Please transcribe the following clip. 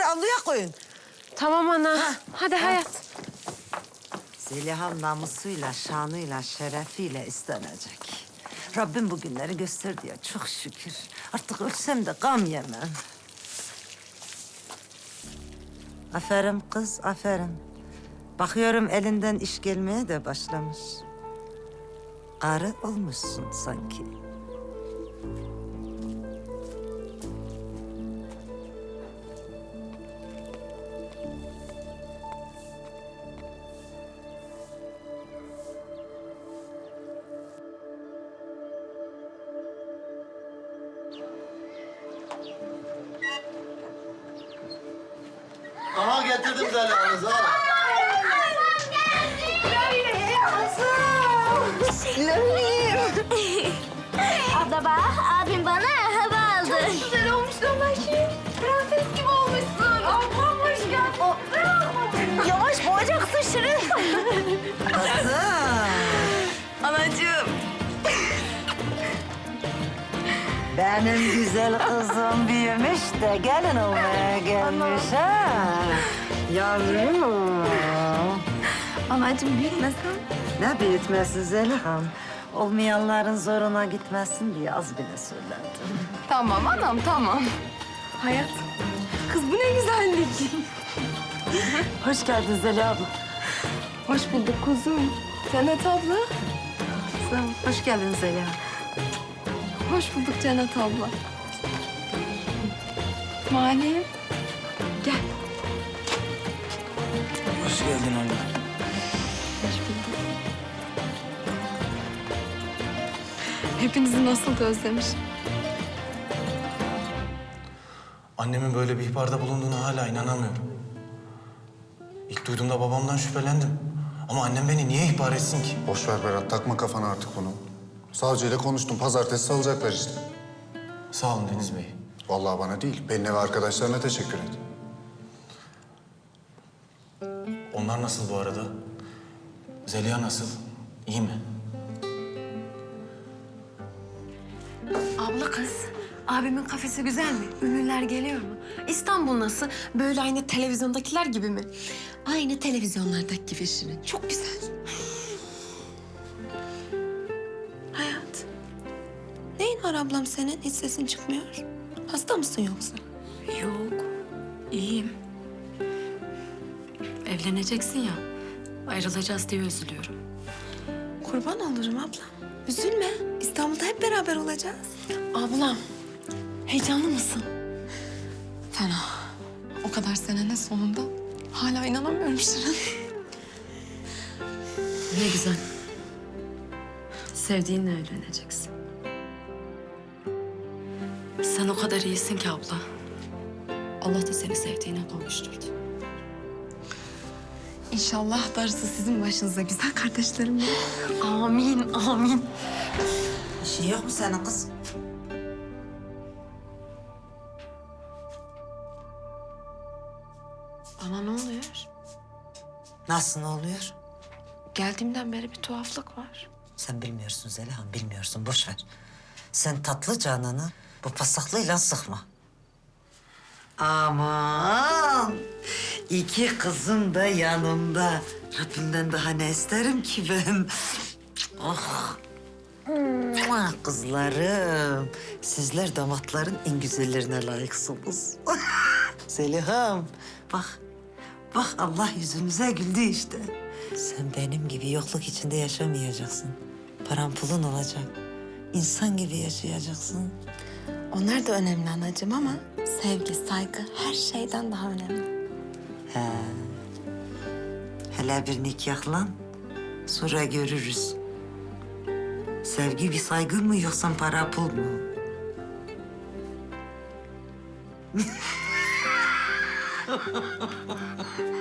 havluya koyun. Tamam ana. Hadi hayat. Zeliha'm namusuyla, şanıyla, şerefiyle istenecek. Rabbim bu günleri gösterdi ya çok şükür. Artık ölsem de gam yemem. Aferin kız, aferin. Bakıyorum elinden iş gelmeye de başlamış. Arı olmuşsun sanki. Aha getirdim Zeliha'nızı ha. Abla bak, abim bana hava aldı. Çok güzel olmuş Domaşi. Prenses gibi olmuşsun. Ablam hoş geldin. Yavaş boğacaksın Şirin. Benim güzel kızım büyümüş de gelin olmaya gelmiş ha. Yavrum. Anacığım büyütmesen. Ne büyütmesi Zeliha'm. Olmayanların zoruna gitmesin diye az bile söyledim. Tamam anam tamam. Hayat. Kız bu ne güzellik. Hoş geldin Zeliha abla. Hoş bulduk kuzum. Cennet abla. Hoş geldin Zeliha. Hoş bulduk Cennet abla. Mali. Gel. Hoş geldin anne. Hoş bulduk. Hepinizi nasıl da özlemişim. Annemin böyle bir ihbarda bulunduğuna hala inanamıyorum. İlk duyduğumda babamdan şüphelendim. Ama annem beni niye ihbar etsin ki? Boş ver Berat, takma kafana artık bunu. Savcıyla konuştum, pazartesi salacaklar işte. Sağ olun Deniz Bey. Vallahi bana değil, benimle ve arkadaşlarına teşekkür et. Onlar nasıl bu arada? Zeliha nasıl? İyi mi? Abla kız, abimin kafesi güzel mi? Ünlüler geliyor mu? İstanbul nasıl? Böyle aynı televizyondakiler gibi mi? Aynı televizyonlardaki gibi Şirin. Çok güzel. Var ablam senin? Hiç sesin çıkmıyor. Hasta mısın yoksa? Yok, iyiyim. Evleneceksin ya, ayrılacağız diye üzülüyorum. Kurban olurum ablam. Üzülme. İstanbul'da hep beraber olacağız. Ablam, heyecanlı mısın? Fena. O kadar senenin sonunda hala inanamıyorum Şirin. Ne güzel. Sevdiğinle evleneceksin. Sen o kadar iyisin ki abla. Allah da seni sevdiğine kavuşturdu. İnşallah darısı sizin başınıza güzel kardeşlerim. Amin, amin. İşin yok mu senin kız? Bana ne oluyor? Nasıl ne oluyor? Geldiğimden beri bir tuhaflık var. Sen bilmiyorsun Zeliha'm, bilmiyorsun. Boş ver. Sen tatlı canını bu pasaklıyla sıkma. Aman! iki kızım da yanımda. Rabbimden daha ne isterim ki ben? Oh! Kızlarım, sizler damatların en güzellerine layıksınız. Zeliha'm, bak, bak Allah yüzümüze güldü işte. Sen benim gibi yokluk içinde yaşamayacaksın. Paran pulun olacak. İnsan gibi yaşayacaksın. Onlar da önemli anacığım ama sevgi, saygı her şeyden daha önemli. He. Hele bir nikahlan, sonra görürüz. Sevgi bir saygı mı yoksa para pul mu?